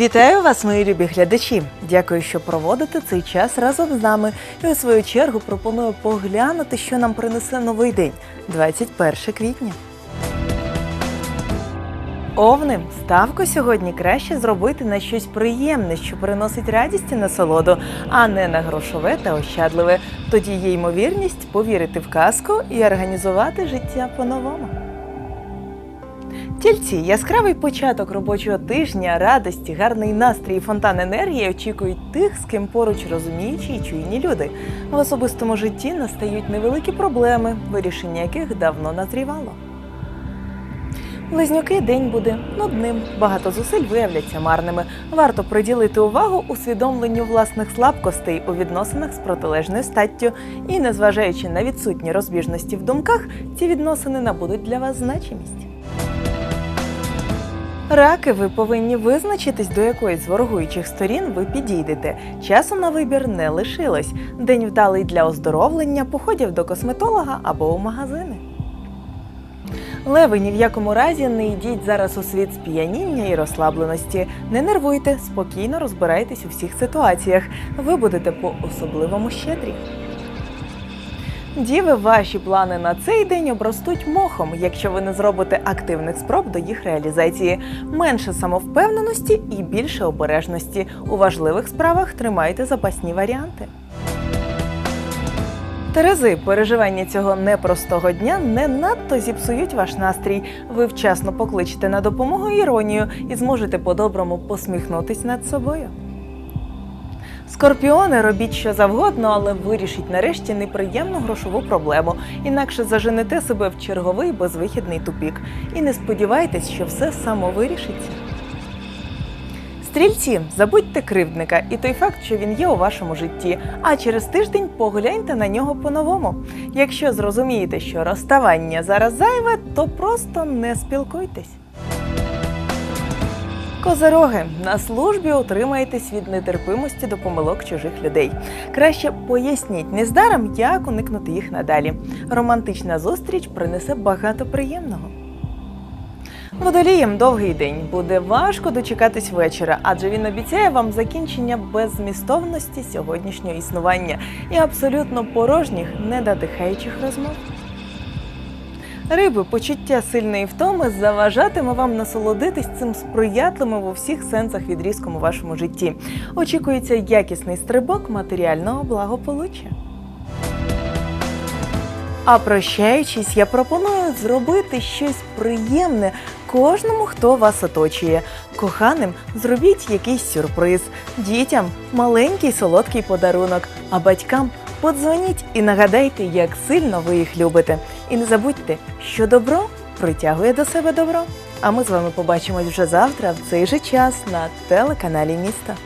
Вітаю вас, мої любі глядачі! Дякую, що проводите цей час разом з нами. І у свою чергу пропоную поглянути, що нам принесе новий день 21 квітня. Овним ставку сьогодні краще зробити на щось приємне, що приносить радість і насолоду, а не на грошове та ощадливе. Тоді є ймовірність повірити в казку і організувати життя по-новому. Тільці, яскравий початок робочого тижня, радості, гарний настрій і фонтан енергії очікують тих, з ким поруч розуміючі і чуйні люди. В особистому житті настають невеликі проблеми, вирішення яких давно назрівало. Близнюки день буде нудним, багато зусиль виявляться марними. Варто приділити увагу усвідомленню власних слабкостей у відносинах з протилежною статтю. І, незважаючи на відсутні розбіжності в думках, ці відносини набудуть для вас значимість. Раки, ви повинні визначитись, до якої з ворогуючих сторін ви підійдете. Часу на вибір не лишилось. День вдалий для оздоровлення, походів до косметолога або у магазини. Леви ні в якому разі не йдіть зараз у світ сп'яніння і розслабленості. Не нервуйте, спокійно розбирайтесь у всіх ситуаціях. Ви будете по-особливому щедрі. Діви, ваші плани на цей день обростуть мохом, якщо ви не зробите активних спроб до їх реалізації. Менше самовпевненості і більше обережності. У важливих справах тримайте запасні варіанти. Терези, переживання цього непростого дня не надто зіпсують ваш настрій. Ви вчасно покличете на допомогу іронію і зможете по-доброму посміхнутись над собою. Скорпіони робіть що завгодно, але вирішіть нарешті неприємну грошову проблему, інакше заженете себе в черговий безвихідний тупік. І не сподівайтесь, що все само вирішиться. Стрільці, забудьте кривдника і той факт, що він є у вашому житті. А через тиждень погляньте на нього по-новому. Якщо зрозумієте, що розставання зараз зайве, то просто не спілкуйтесь. Козероги на службі утримаєтесь від нетерпимості до помилок чужих людей. Краще поясніть нездаром, як уникнути їх надалі. Романтична зустріч принесе багато приємного. Водолієм довгий день буде важко дочекатись вечора, адже він обіцяє вам закінчення беззмістовності сьогоднішнього існування і абсолютно порожніх, недодихаючих розмов. Риби, почуття сильної втоми заважатиме вам насолодитись цим сприятливим у всіх сенсах відрізком у вашому житті. Очікується якісний стрибок матеріального благополуччя. А прощаючись, я пропоную зробити щось приємне кожному, хто вас оточує. Коханим зробіть якийсь сюрприз, дітям маленький солодкий подарунок, а батькам подзвоніть і нагадайте, як сильно ви їх любите. І не забудьте, що добро притягує до себе добро. А ми з вами побачимось вже завтра в цей же час на телеканалі міста.